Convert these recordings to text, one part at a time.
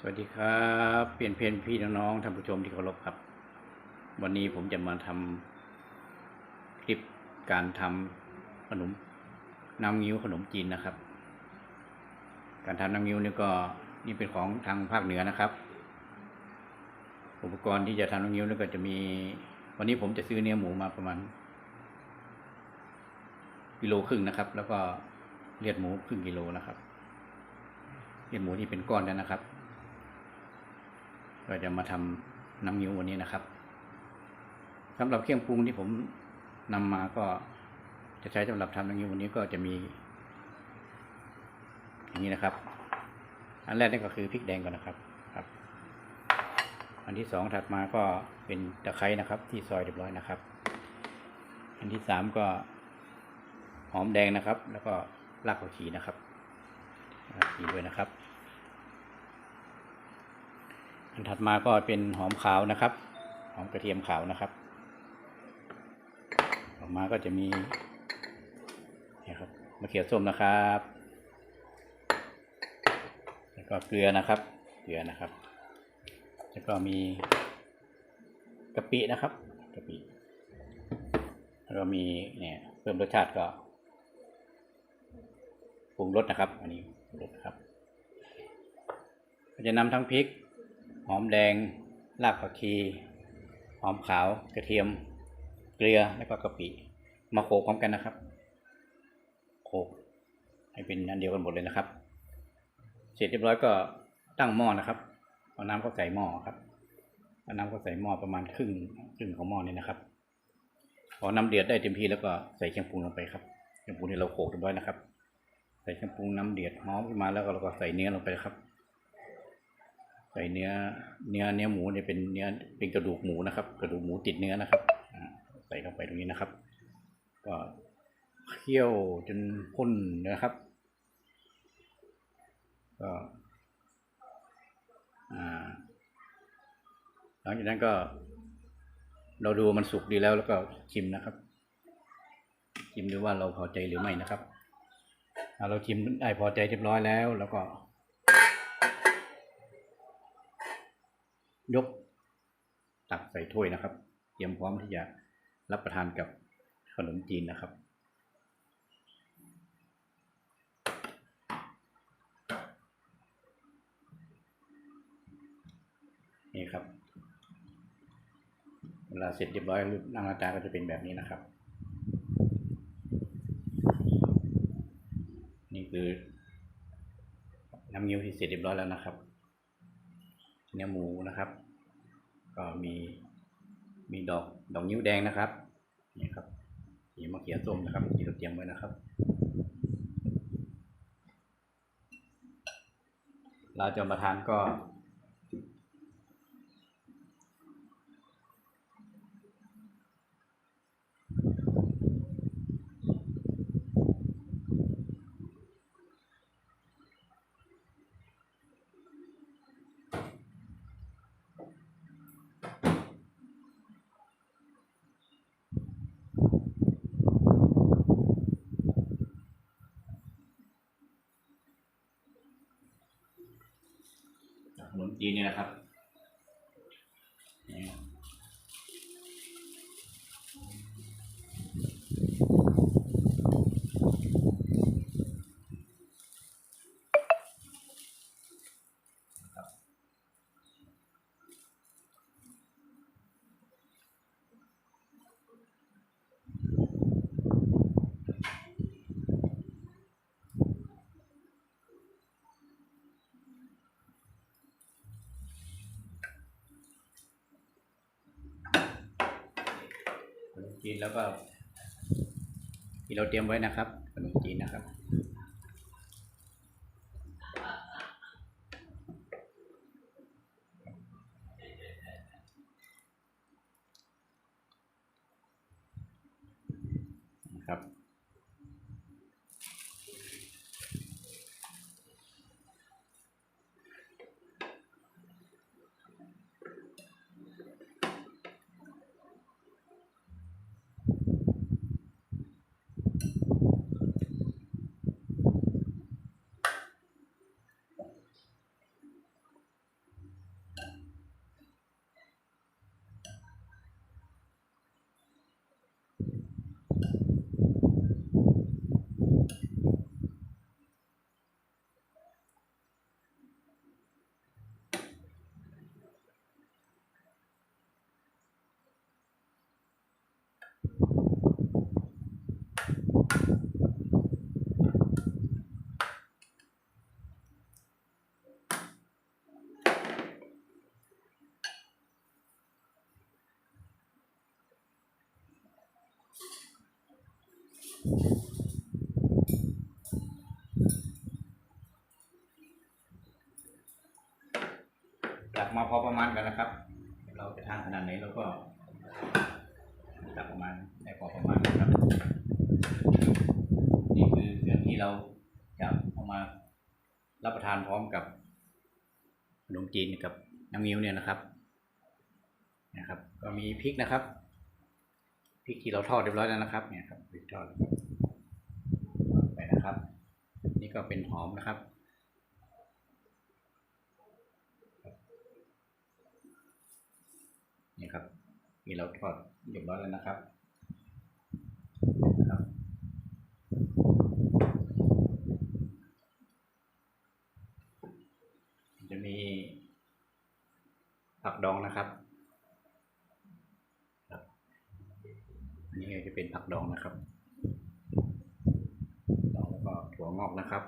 สวัสดีครับเปลี่ยนเพนพี่น้องๆท่านผู้ชมที่เคารพครับ วันนี้ผมจะมาทำคลิปการทำขนมน้ำงิ้วขนมจีนนะครับ การทำน้ำงิ้วนี่ก็นี่เป็นของทางภาคเหนือนะครับ อุปกรณ์ที่จะทำน้ำงิ้วนี่ก็จะมี วันนี้ผมจะซื้อเนื้อหมูมาประมาณกิโลครึ่งนะครับ แล้วก็เลือดหมูครึ่งกิโลนะครับเลือดหมูที่เป็นก้อนแล้วนะครับ เราจะมาทำน้ำงิ้ววันนี้นะครับสำหรับเครื่องปรุงที่ผมนำมาก็จะใช้สำหรับทำน้ำงิ้ววันนี้ก็จะมี อย่างนี้นะครับ อันแรกนี่ก็คือพริกแดงก่อนนะครับครับ อันที่สองถัดมาก็เป็นตะไคร้นะครับ ที่ซอยเรียบร้อยนะครับ อันที่สามก็หอมแดงนะครับ แล้วก็รากผักชีนะครับผักชีด้วยนะครับ อันถัดมาก็เป็นหอมขาวนะครับ หอมกระเทียมขาวนะครับ ออกมาก็จะมีนี่ครับมะเขือส้มนะครับ แล้วก็เกลือนะครับ เกลือนะครับ แล้วก็มีกะปินะครับกะปิแล้วก็มีเนี่ยเพิ่มรสชาติก็ปรุงรสนะครับ อันนี้ปรุงรสครับ จะนำทั้งพริก หอมแดงรากผักชีหอมขาวกระเทียม เกลือแล้วก็กะปิ มาโขลกพร้อมกันนะครับโขลกให้เป็นอันเดียวกันหมดเลยนะครับ เสร็จเรียบร้อยก็ตั้งหม้อนะครับเอาน้ำก็ใส่หม้อครับเอาน้ำก็ใส่หม้อประมาณครึ่งครึ่งของหม้อนี่นะครับพอน้ำเดือดได้เต็มที่แล้วก็ใส่เครื่องปรุงลงไปครับเครื่องปรุงที่เราโขลกเรียบร้อยนะครับ ใส่เครื่องปรุงน้ำเดือดหอมขึ้นมาแล้วก็เราก็ใส่เนื้อลงไปครับ ใส่เนื้อเนื้อเนื้อหมูเนี่ยเป็นเนื้อเป็นกระดูกหมูนะครับ กระดูกหมูติดเนื้อนะครับใส่เข้าไปตรงนี้นะครับ ก็เคี่ยวจนข้นนะครับ ก็อ่าหลังจากนั้นก็ เราดูมันสุกดีแล้วแล้วก็ชิมนะครับ ชิมดูว่าเราพอใจหรือไม่นะครับเราชิมได้พอใจเรียบร้อยแล้วแล้วก็ ยกตักใส่ถ้วยนะครับ เตรียมพร้อมที่จะรับประทานกับขนมจีนนะครับ นี่ครับ เวลาเสร็จเรียบร้อยรูปร่างหน้าตาก็จะเป็นแบบนี้นะครับ นี่คือน้ำเงี้ยวที่เสร็จเรียบร้อยแล้วนะครับ เนื้อหมูนะครับ ก็มีมีดอกดอกนิ้วแดงนะครับนี่ครับมีมะเขือส้มนะครับที่เราเตรียมไว้นะครับ เราจะมาทานก็ ขนม จีนเนี่ยนะครับนี่ครับ จีนแล้วก็ที่เราเตรียมไว้นะครับขนมจีนนะครับนะครับ มาพอประมาณกันนะครับ เราจะทานขนาดไหนเราก็ตักประมาณได้พอประมาณนะครับ นี่คือเครื่องที่เราจะเอามารับประทานพร้อมกับขนมจีนกับน้ำงิ้วเนี่ยนะครับนะครับ ก็มีพริกนะครับพริกที่เราทอดเรียบร้อยแล้วนะครับ เนี่ยครับพริกทอดไปนะครับ นี่ก็เป็นหอมนะครับ นี่ครับ ที่เราทอดเรียบร้อยแล้วนะครับนะครับ จะมีผักดองนะครับอันนี้จะเป็นผักดองนะครับดองแล้วก็ถั่วงอกนะครับ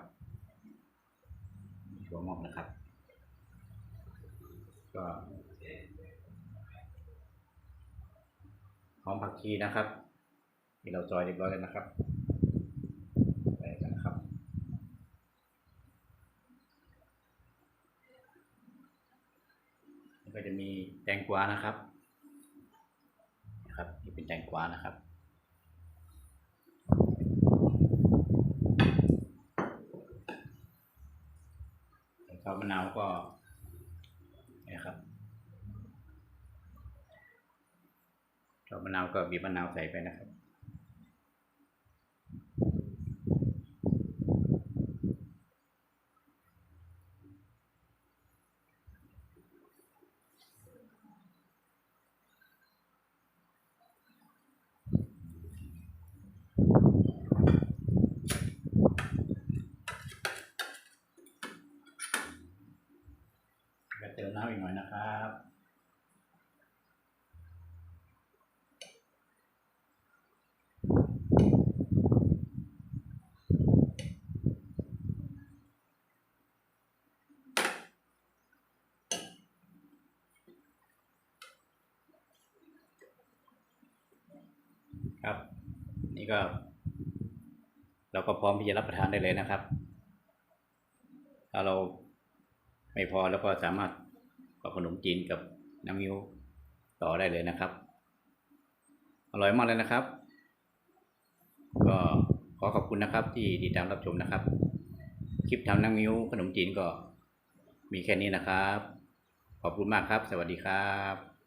ถั่วงอกนะครับ ก็ห อมผักชีนะครับที่เราซอยเรียบร้อยแล้วนะครับใส่กันนะครับแล้วก็จะมีแตงกวานะครับนะครับนี่เป็นแตงกวานะครับแล้วก็มะนาวก็นะครับ ชอบมะนาวก็บีบมะนาวใส่ไปนะครับก็เติมน้ำอีกหน่อยนะครับ ครับ นี่ก็ เราก็พร้อมที่จะรับประทานได้เลยนะครับ ถ้าเราไม่พอแล้วก็สามารถกับขนมจีนกับน้ำมิ้วต่อได้เลยนะครับ อร่อยมากเลยนะครับ ก็ขอขอบคุณนะครับ ที่ติดตามรับชมนะครับ คลิปทำน้ำมิ้วขนมจีนก็มีแค่นี้นะครับ ขอบคุณมากครับ สวัสดีครับ